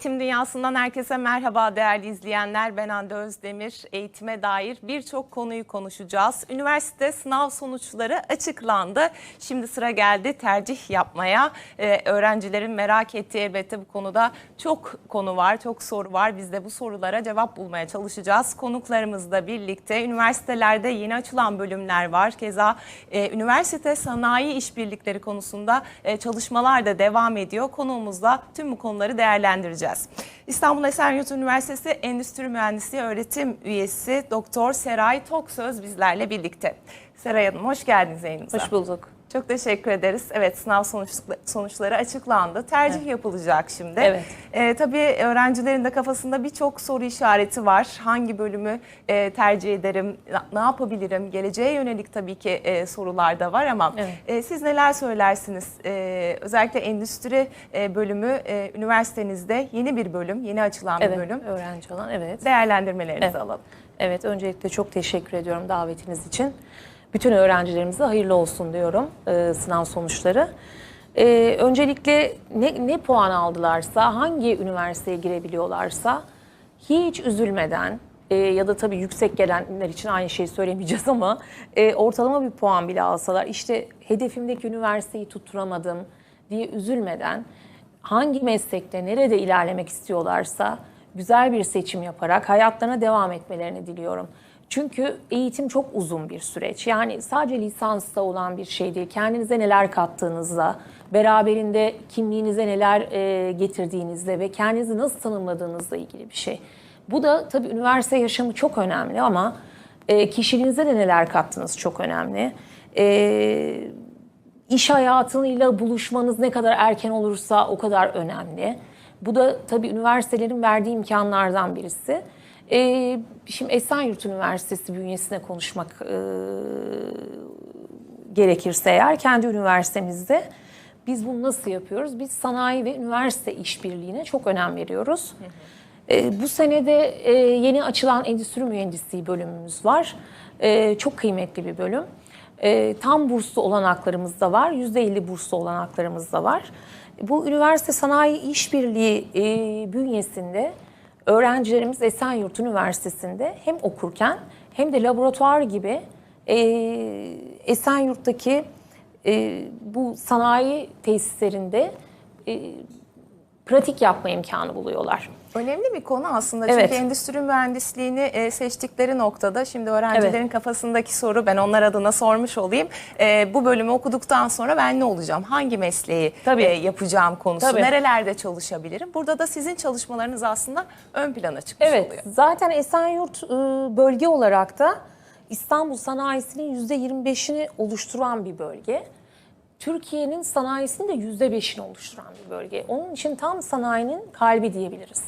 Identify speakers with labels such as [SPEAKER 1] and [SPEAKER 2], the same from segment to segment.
[SPEAKER 1] Eğitim Dünyası'ndan herkese merhaba değerli izleyenler. Ben Hande Özdemir. Eğitime dair birçok konuyu konuşacağız. Üniversite sınav sonuçları açıklandı. Şimdi sıra geldi tercih yapmaya. Ee, öğrencilerin merak ettiği elbette bu konuda çok konu var, çok soru var. Biz de bu sorulara cevap bulmaya çalışacağız. Konuklarımızla birlikte üniversitelerde yeni açılan bölümler var. Keza e, üniversite sanayi işbirlikleri konusunda e, çalışmalar da devam ediyor. Konuğumuzla tüm bu konuları değerlendireceğiz. İstanbul Esenyurt Üniversitesi Endüstri Mühendisliği öğretim üyesi Doktor Seray Toksöz bizlerle birlikte. Seray Hanım hoş geldiniz yayınımıza.
[SPEAKER 2] Hoş bulduk.
[SPEAKER 1] Çok teşekkür ederiz. Evet sınav sonuç, sonuçları açıklandı. Tercih yapılacak şimdi.
[SPEAKER 2] Evet.
[SPEAKER 1] Ee, tabii öğrencilerin de kafasında birçok soru işareti var. Hangi bölümü e, tercih ederim, ne yapabilirim? Geleceğe yönelik tabii ki e, sorular da var ama
[SPEAKER 2] Evet.
[SPEAKER 1] e, siz neler söylersiniz? E, özellikle endüstri e, bölümü e, üniversitenizde yeni bir bölüm, yeni açılan
[SPEAKER 2] Evet,
[SPEAKER 1] bir bölüm.
[SPEAKER 2] öğrenci olan evet.
[SPEAKER 1] Değerlendirmelerinizi
[SPEAKER 2] Evet.
[SPEAKER 1] alalım.
[SPEAKER 2] Evet, öncelikle çok teşekkür ediyorum davetiniz için. Bütün öğrencilerimize hayırlı olsun diyorum e, sınav sonuçları. E, öncelikle ne, ne puan aldılarsa, hangi üniversiteye girebiliyorlarsa hiç üzülmeden e, ya da tabii yüksek gelenler için aynı şeyi söylemeyeceğiz ama e, ortalama bir puan bile alsalar işte hedefimdeki üniversiteyi tutturamadım diye üzülmeden hangi meslekte, nerede ilerlemek istiyorlarsa güzel bir seçim yaparak hayatlarına devam etmelerini diliyorum. Çünkü eğitim çok uzun bir süreç. Yani sadece lisansta olan bir şey değil. Kendinize neler kattığınızla, beraberinde kimliğinize neler e, getirdiğinizle ve kendinizi nasıl tanımladığınızla ilgili bir şey. Bu da tabii üniversite yaşamı çok önemli ama e, kişiliğinize de neler kattınız çok önemli. E, İş hayatıyla buluşmanız ne kadar erken olursa o kadar önemli. Bu da tabii üniversitelerin verdiği imkanlardan birisi. Ee, şimdi Esenyurt Üniversitesi bünyesine konuşmak e, gerekirse eğer kendi üniversitemizde biz bunu nasıl yapıyoruz? Biz sanayi ve üniversite işbirliğine çok önem veriyoruz. Ee, bu senede e, yeni açılan endüstri mühendisliği bölümümüz var. Ee, çok kıymetli bir bölüm. Ee, tam burslu olanaklarımız da var, %50 burslu olanaklarımız da var. Bu üniversite sanayi işbirliği e, bünyesinde öğrencilerimiz Esenyurt Üniversitesi'nde hem okurken hem de laboratuvar gibi e, Esenyurt'taki e, bu sanayi tesislerinde e, pratik yapma imkanı buluyorlar.
[SPEAKER 1] Önemli bir konu aslında çünkü
[SPEAKER 2] Evet.
[SPEAKER 1] endüstri mühendisliğini e, seçtikleri noktada şimdi öğrencilerin kafasındaki soru ben onlar adına sormuş olayım. E, bu bölümü okuduktan sonra ben ne olacağım? Hangi mesleği
[SPEAKER 2] Tabii.
[SPEAKER 1] e, yapacağım konusu?
[SPEAKER 2] Tabii.
[SPEAKER 1] Nerelerde çalışabilirim? Burada da sizin çalışmalarınız aslında ön plana çıkmış oluyor.
[SPEAKER 2] Evet, zaten Esenyurt bölge olarak da İstanbul sanayisinin %25'ini oluşturan bir bölge. Türkiye'nin sanayisinin de %5'ini oluşturan bir bölge. Onun için tam sanayinin kalbi diyebiliriz.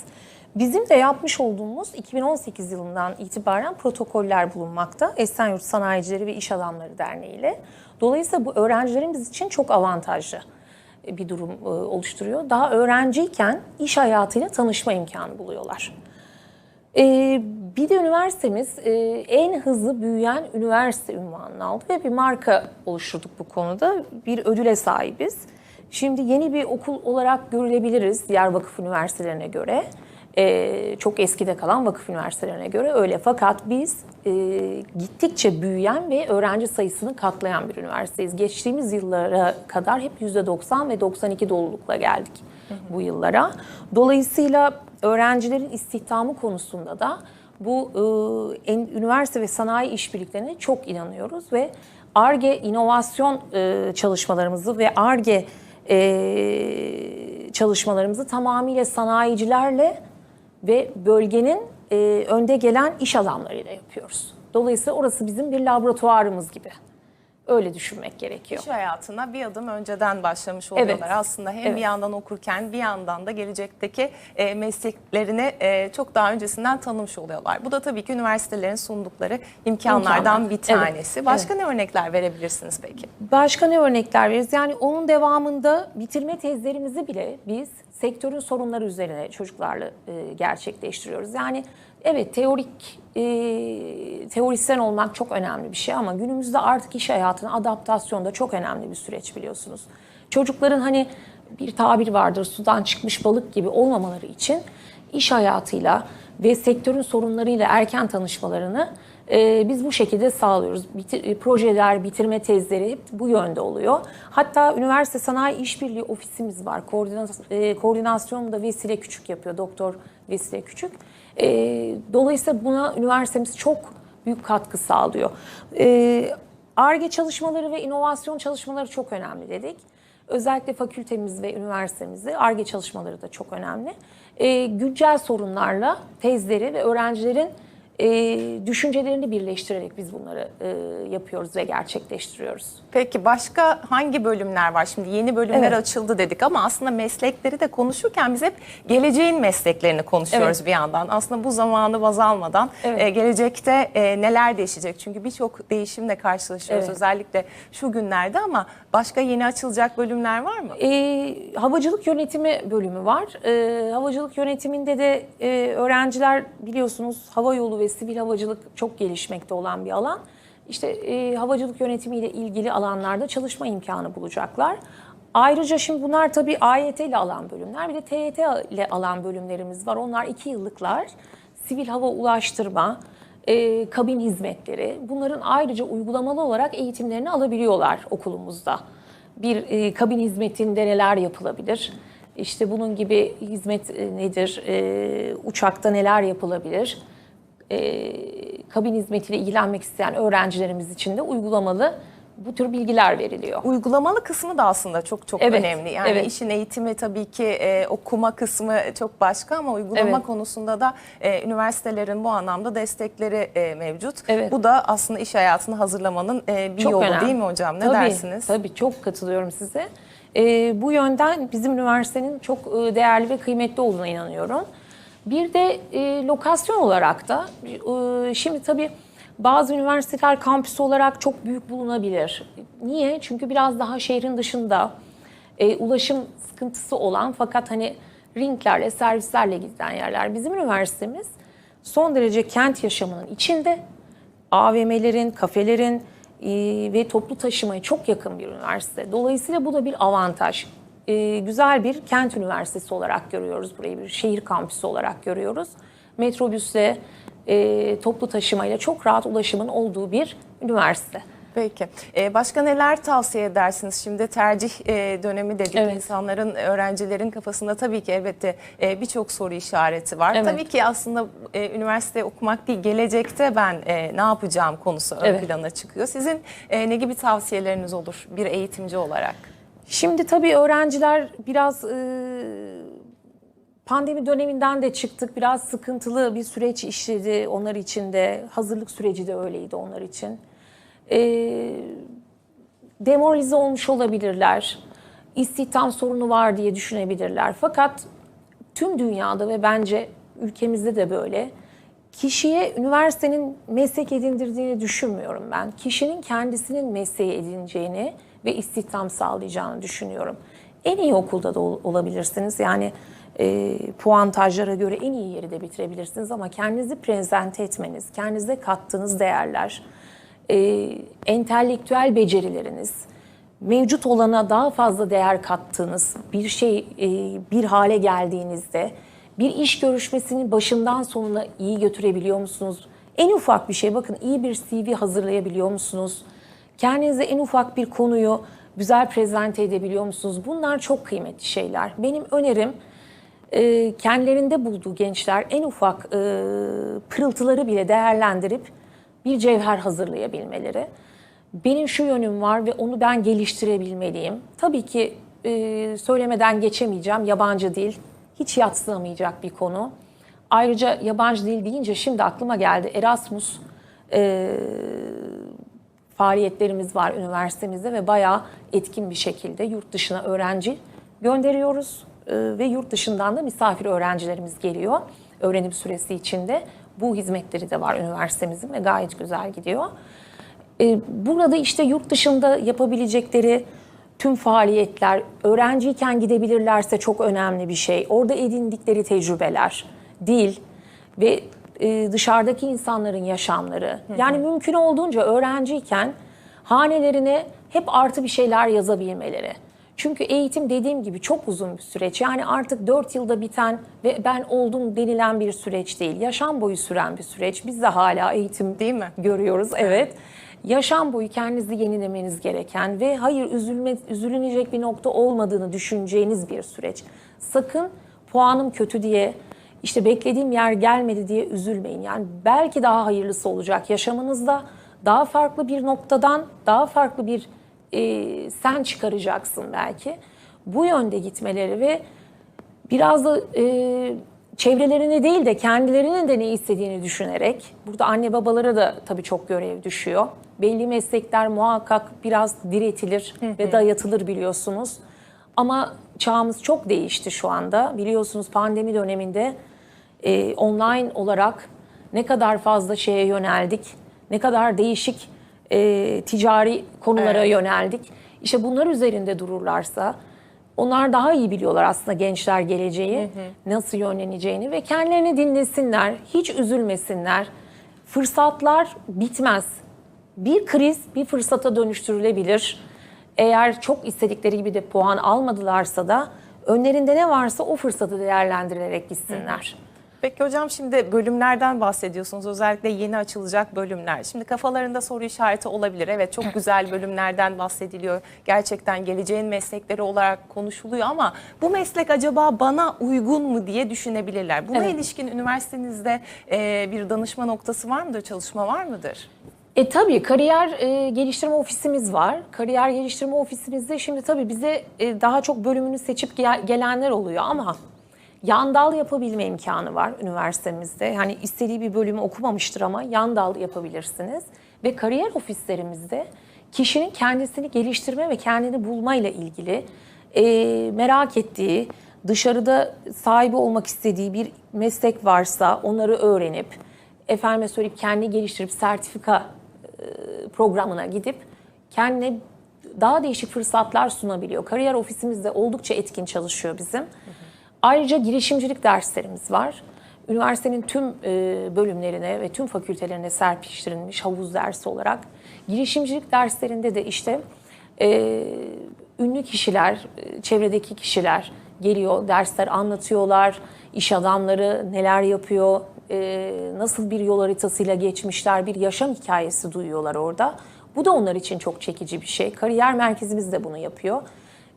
[SPEAKER 2] Bizim de yapmış olduğumuz 2018 yılından itibaren protokoller bulunmakta. Esenyurt Sanayicileri ve İş Adamları Derneği ile. Dolayısıyla bu öğrencilerimiz için çok avantajlı bir durum e, oluşturuyor. Daha öğrenciyken iş hayatıyla tanışma imkanı buluyorlar. Ee, bir de üniversitemiz e, en hızlı büyüyen üniversite unvanını aldı ve bir marka oluşturduk bu konuda. Bir ödüle sahibiz. Şimdi yeni bir okul olarak görülebiliriz diğer vakıf üniversitelerine göre. Ee, çok eskide kalan vakıf üniversitelerine göre öyle. Fakat biz e, gittikçe büyüyen ve öğrenci sayısını katlayan bir üniversiteyiz. Geçtiğimiz yıllara kadar hep %90 ve 92 dolulukla geldik bu yıllara. Dolayısıyla öğrencilerin istihdamı konusunda da bu e, üniversite ve sanayi işbirliklerine çok inanıyoruz ve ARGE inovasyon e, çalışmalarımızı ve ARGE e, çalışmalarımızı tamamıyla sanayicilerle ve bölgenin e, önde gelen iş adamlarıyla yapıyoruz. Dolayısıyla orası bizim bir laboratuvarımız gibi. Öyle düşünmek gerekiyor.
[SPEAKER 1] İş hayatına bir adım önceden başlamış oluyorlar.
[SPEAKER 2] Evet.
[SPEAKER 1] Aslında hem
[SPEAKER 2] Evet.
[SPEAKER 1] bir yandan okurken bir yandan da gelecekteki e, mesleklerini e, çok daha öncesinden tanımış oluyorlar. Bu da tabii ki üniversitelerin sundukları imkanlardan
[SPEAKER 2] İmkanlar.
[SPEAKER 1] bir
[SPEAKER 2] Evet.
[SPEAKER 1] tanesi. Başka ne örnekler verebilirsiniz peki?
[SPEAKER 2] Başka ne örnekler veririz? Yani onun devamında bitirme tezlerimizi bile biz sektörün sorunları üzerine çocuklarla e, gerçekleştiriyoruz. Yani Evet teorik e, teorisyen olmak çok önemli bir şey ama günümüzde artık iş hayatına adaptasyon da çok önemli bir süreç biliyorsunuz. Çocukların hani bir tabir vardır sudan çıkmış balık gibi olmamaları için iş hayatıyla ve sektörün sorunlarıyla erken tanışmalarını e, biz bu şekilde sağlıyoruz. Bitir- e, projeler, bitirme tezleri hep bu yönde oluyor. Hatta üniversite sanayi işbirliği ofisimiz var. Koordinasyon, e, koordinasyonu da Vesile Küçük yapıyor. Doktor Vesile Küçük. E, dolayısıyla buna üniversitemiz çok büyük katkı sağlıyor. E, ARGE çalışmaları ve inovasyon çalışmaları çok önemli dedik. Özellikle fakültemiz ve üniversitemizde ARGE çalışmaları da çok önemli. E, güncel sorunlarla tezleri ve öğrencilerin e, düşüncelerini birleştirerek biz bunları e, yapıyoruz ve gerçekleştiriyoruz.
[SPEAKER 1] Peki başka hangi bölümler var? Şimdi yeni bölümler
[SPEAKER 2] Evet.
[SPEAKER 1] açıldı dedik ama aslında meslekleri de konuşurken biz hep geleceğin mesleklerini konuşuyoruz
[SPEAKER 2] Evet.
[SPEAKER 1] bir yandan. Aslında bu zamanı baz almadan
[SPEAKER 2] Evet.
[SPEAKER 1] e, gelecekte e, neler değişecek? Çünkü birçok değişimle karşılaşıyoruz
[SPEAKER 2] Evet.
[SPEAKER 1] özellikle şu günlerde ama başka yeni açılacak bölümler var mı?
[SPEAKER 2] E, havacılık yönetimi bölümü var. E, havacılık yönetiminde de e, öğrenciler biliyorsunuz hava yolu ve sivil havacılık çok gelişmekte olan bir alan. İşte e, havacılık yönetimiyle ilgili alanlarda çalışma imkanı bulacaklar. Ayrıca şimdi bunlar tabii AYT ile alan bölümler bir de TYT ile alan bölümlerimiz var. Onlar iki yıllıklar. Sivil hava ulaştırma, e, kabin hizmetleri bunların ayrıca uygulamalı olarak eğitimlerini alabiliyorlar okulumuzda. Bir e, kabin hizmetinde neler yapılabilir? İşte bunun gibi hizmet e, nedir? E, uçakta neler yapılabilir? E, kabin hizmetiyle ilgilenmek isteyen öğrencilerimiz için de uygulamalı bu tür bilgiler veriliyor.
[SPEAKER 1] Uygulamalı kısmı da aslında çok çok
[SPEAKER 2] Evet,
[SPEAKER 1] önemli. Yani
[SPEAKER 2] evet.
[SPEAKER 1] işin eğitimi tabii ki e, okuma kısmı çok başka ama uygulama
[SPEAKER 2] Evet.
[SPEAKER 1] konusunda da e, üniversitelerin bu anlamda destekleri e, mevcut.
[SPEAKER 2] Evet.
[SPEAKER 1] Bu da aslında iş hayatını hazırlamanın e, bir
[SPEAKER 2] Çok
[SPEAKER 1] yolu
[SPEAKER 2] önemli.
[SPEAKER 1] değil mi hocam? Ne
[SPEAKER 2] tabii,
[SPEAKER 1] dersiniz?
[SPEAKER 2] Tabii çok katılıyorum size. Ee, bu yönden bizim üniversitenin çok e, değerli ve kıymetli olduğuna inanıyorum. Bir de e, lokasyon olarak da e, şimdi tabii bazı üniversiteler kampüs olarak çok büyük bulunabilir. Niye? Çünkü biraz daha şehrin dışında e, ulaşım sıkıntısı olan fakat hani ringlerle, servislerle giden yerler. Bizim üniversitemiz son derece kent yaşamının içinde AVM'lerin, kafelerin e, ve toplu taşımaya çok yakın bir üniversite. Dolayısıyla bu da bir avantaj. E, güzel bir kent üniversitesi olarak görüyoruz burayı, bir şehir kampüsü olarak görüyoruz. Metrobüsle, e, toplu taşımayla çok rahat ulaşımın olduğu bir üniversite.
[SPEAKER 1] Peki. Ee, başka neler tavsiye edersiniz? Şimdi tercih e, dönemi dedik.
[SPEAKER 2] Evet.
[SPEAKER 1] İnsanların, öğrencilerin kafasında tabii ki elbette e, birçok soru işareti var.
[SPEAKER 2] Evet.
[SPEAKER 1] Tabii ki aslında e, üniversite okumak değil, gelecekte ben e, ne yapacağım konusu ön
[SPEAKER 2] Evet.
[SPEAKER 1] plana çıkıyor. Sizin e, ne gibi tavsiyeleriniz olur bir eğitimci olarak?
[SPEAKER 2] Şimdi tabii öğrenciler biraz e, pandemi döneminden de çıktık. Biraz sıkıntılı bir süreç işledi onlar için de. Hazırlık süreci de öyleydi onlar için. E, demoralize olmuş olabilirler. İstihdam sorunu var diye düşünebilirler. Fakat tüm dünyada ve bence ülkemizde de böyle kişiye üniversitenin meslek edindirdiğini düşünmüyorum ben. Kişinin kendisinin mesleği edineceğini ve istihdam sağlayacağını düşünüyorum. En iyi okulda da ol- olabilirsiniz. Yani e, puantajlara göre en iyi yeri de bitirebilirsiniz ama kendinizi prezente etmeniz, kendinize kattığınız değerler, e, entelektüel becerileriniz, mevcut olana daha fazla değer kattığınız bir şey e, bir hale geldiğinizde bir iş görüşmesinin başından sonuna iyi götürebiliyor musunuz? En ufak bir şey bakın iyi bir CV hazırlayabiliyor musunuz? Kendinize en ufak bir konuyu güzel prezente edebiliyor musunuz? Bunlar çok kıymetli şeyler. Benim önerim e, kendilerinde bulduğu gençler en ufak e, pırıltıları bile değerlendirip bir cevher hazırlayabilmeleri. Benim şu yönüm var ve onu ben geliştirebilmeliyim. Tabii ki e, söylemeden geçemeyeceğim. Yabancı dil hiç yatsınamayacak bir konu. Ayrıca yabancı dil deyince şimdi aklıma geldi Erasmus e, faaliyetlerimiz var üniversitemizde ve bayağı etkin bir şekilde yurt dışına öğrenci gönderiyoruz E, ve yurt dışından da misafir öğrencilerimiz geliyor öğrenim süresi içinde. Bu hizmetleri de var üniversitemizin ve gayet güzel gidiyor. E, Burada işte yurt dışında yapabilecekleri tüm faaliyetler, öğrenciyken gidebilirlerse çok önemli bir şey. Orada edindikleri tecrübeler, dil ve e, dışarıdaki insanların yaşamları. Yani mümkün olduğunca öğrenciyken hanelerine hep artı bir şeyler yazabilmeleri. Çünkü eğitim dediğim gibi çok uzun bir süreç. Yani artık 4 yılda biten ve ben oldum denilen bir süreç değil. Yaşam boyu süren bir süreç. Biz de hala eğitim
[SPEAKER 1] Değil mi?
[SPEAKER 2] görüyoruz. Evet. Yaşam boyu kendinizi yenilemeniz gereken ve hayır üzülme, üzülünecek bir nokta olmadığını düşüneceğiniz bir süreç. Sakın puanım kötü diye işte beklediğim yer gelmedi diye üzülmeyin. Yani belki daha hayırlısı olacak yaşamınızda. Daha farklı bir noktadan daha farklı bir e, sen çıkaracaksın belki. Bu yönde gitmeleri ve biraz da e, çevrelerini değil de kendilerinin de ne istediğini düşünerek burada anne babalara da tabii çok görev düşüyor. Belli meslekler muhakkak biraz diretilir ve dayatılır biliyorsunuz. Ama çağımız çok değişti şu anda. Biliyorsunuz pandemi döneminde e, online olarak ne kadar fazla şeye yöneldik, ne kadar değişik e, ticari konulara
[SPEAKER 1] Evet.
[SPEAKER 2] yöneldik. İşte bunlar üzerinde dururlarsa onlar daha iyi biliyorlar aslında gençler geleceği, nasıl yönleneceğini ve kendilerini dinlesinler, hiç üzülmesinler. Fırsatlar bitmez. Bir kriz bir fırsata dönüştürülebilir. Eğer çok istedikleri gibi de puan almadılarsa da önlerinde ne varsa o fırsatı değerlendirerek gitsinler.
[SPEAKER 1] Peki hocam şimdi bölümlerden bahsediyorsunuz. Özellikle yeni açılacak bölümler. Şimdi kafalarında soru işareti olabilir. Evet çok güzel bölümlerden bahsediliyor. Gerçekten geleceğin meslekleri olarak konuşuluyor ama bu meslek acaba bana uygun mu diye düşünebilirler. Buna
[SPEAKER 2] Evet.
[SPEAKER 1] ilişkin üniversitenizde e, bir danışma noktası var mıdır? Çalışma var mıdır?
[SPEAKER 2] E tabii kariyer e, geliştirme ofisimiz var. Kariyer geliştirme ofisimizde şimdi tabii bize e, daha çok bölümünü seçip gel- gelenler oluyor ama yan dal yapabilme imkanı var üniversitemizde. Yani istediği bir bölümü okumamıştır ama yan dal yapabilirsiniz. Ve kariyer ofislerimizde kişinin kendisini geliştirme ve kendini bulmayla ilgili e, merak ettiği, dışarıda sahibi olmak istediği bir meslek varsa onları öğrenip, efendime söyleyip kendini geliştirip sertifika programına gidip kendine daha değişik fırsatlar sunabiliyor. Kariyer ofisimiz de oldukça etkin çalışıyor bizim. Ayrıca girişimcilik derslerimiz var. Üniversitenin tüm e, bölümlerine ve tüm fakültelerine serpiştirilmiş havuz dersi olarak. Girişimcilik derslerinde de işte e, ünlü kişiler, e, çevredeki kişiler geliyor, dersler anlatıyorlar, iş adamları neler yapıyor, e, nasıl bir yol haritasıyla geçmişler, bir yaşam hikayesi duyuyorlar orada. Bu da onlar için çok çekici bir şey. Kariyer merkezimiz de bunu yapıyor.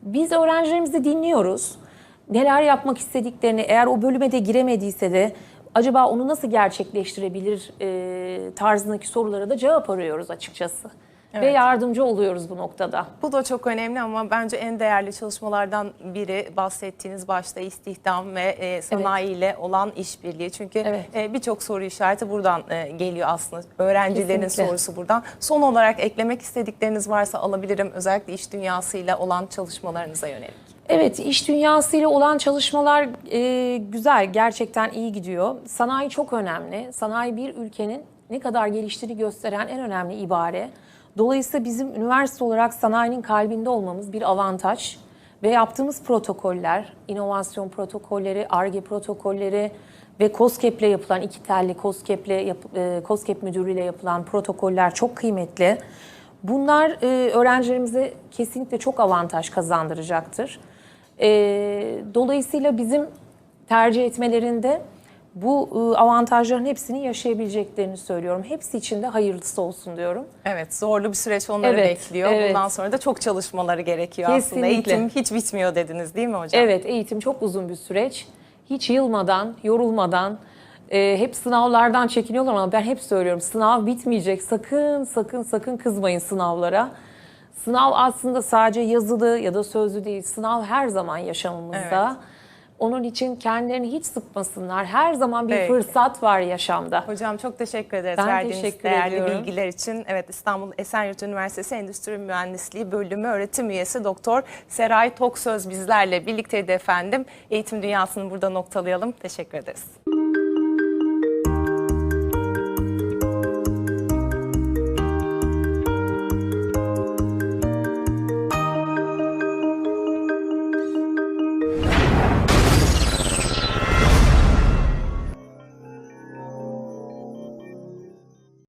[SPEAKER 2] Biz öğrencilerimizi dinliyoruz. Neler yapmak istediklerini, eğer o bölüme de giremediyse de acaba onu nasıl gerçekleştirebilir e, tarzındaki sorulara da cevap arıyoruz açıkçası. Ve
[SPEAKER 1] Evet.
[SPEAKER 2] yardımcı oluyoruz bu noktada.
[SPEAKER 1] Bu da çok önemli ama bence en değerli çalışmalardan biri bahsettiğiniz başta istihdam ve e, sanayi ile olan işbirliği. Çünkü
[SPEAKER 2] Evet.
[SPEAKER 1] e, birçok soru işareti buradan e, geliyor aslında. Öğrencilerin
[SPEAKER 2] Kesinlikle.
[SPEAKER 1] sorusu buradan. Son olarak eklemek istedikleriniz varsa alabilirim. Özellikle iş dünyasıyla olan çalışmalarınıza yönelik.
[SPEAKER 2] Evet, iş dünyasıyla olan çalışmalar e, güzel, gerçekten iyi gidiyor. Sanayi çok önemli. Sanayi bir ülkenin ne kadar geliştiğini gösteren en önemli ibare. Dolayısıyla bizim üniversite olarak sanayinin kalbinde olmamız bir avantaj. Ve yaptığımız protokoller, inovasyon protokolleri, ARGE protokolleri ve COSGAP'le yapılan, iki telli COSGAP'le, yap, e, COSGAP müdürlüğüyle yapılan protokoller çok kıymetli. Bunlar e, öğrencilerimize kesinlikle çok avantaj kazandıracaktır. E, dolayısıyla bizim tercih etmelerinde bu e, avantajların hepsini yaşayabileceklerini söylüyorum. Hepsi için de hayırlısı olsun diyorum.
[SPEAKER 1] Evet zorlu bir süreç onları
[SPEAKER 2] Evet,
[SPEAKER 1] bekliyor.
[SPEAKER 2] evet.
[SPEAKER 1] Bundan sonra da çok çalışmaları gerekiyor aslında.
[SPEAKER 2] Kesinlikle.
[SPEAKER 1] Eğitim hiç bitmiyor dediniz değil mi hocam?
[SPEAKER 2] Evet, eğitim çok uzun bir süreç. Hiç yılmadan, yorulmadan, e, hep sınavlardan çekiniyorlar ama ben hep söylüyorum sınav bitmeyecek. Sakın, sakın, sakın kızmayın sınavlara. Sınav aslında sadece yazılı ya da sözlü değil. Sınav her zaman yaşamımızda. Onun için kendilerini hiç sıkmasınlar. Her zaman bir
[SPEAKER 1] Peki.
[SPEAKER 2] fırsat var yaşamda.
[SPEAKER 1] Hocam çok teşekkür ederiz
[SPEAKER 2] Ben
[SPEAKER 1] verdiğiniz
[SPEAKER 2] teşekkür
[SPEAKER 1] değerli
[SPEAKER 2] ediyorum.
[SPEAKER 1] bilgiler için. Evet İstanbul Esenyurt Üniversitesi Endüstri Mühendisliği Bölümü öğretim üyesi Doktor Seray Toksöz bizlerle birlikteydi efendim. Eğitim dünyasını burada noktalayalım. Teşekkür ederiz.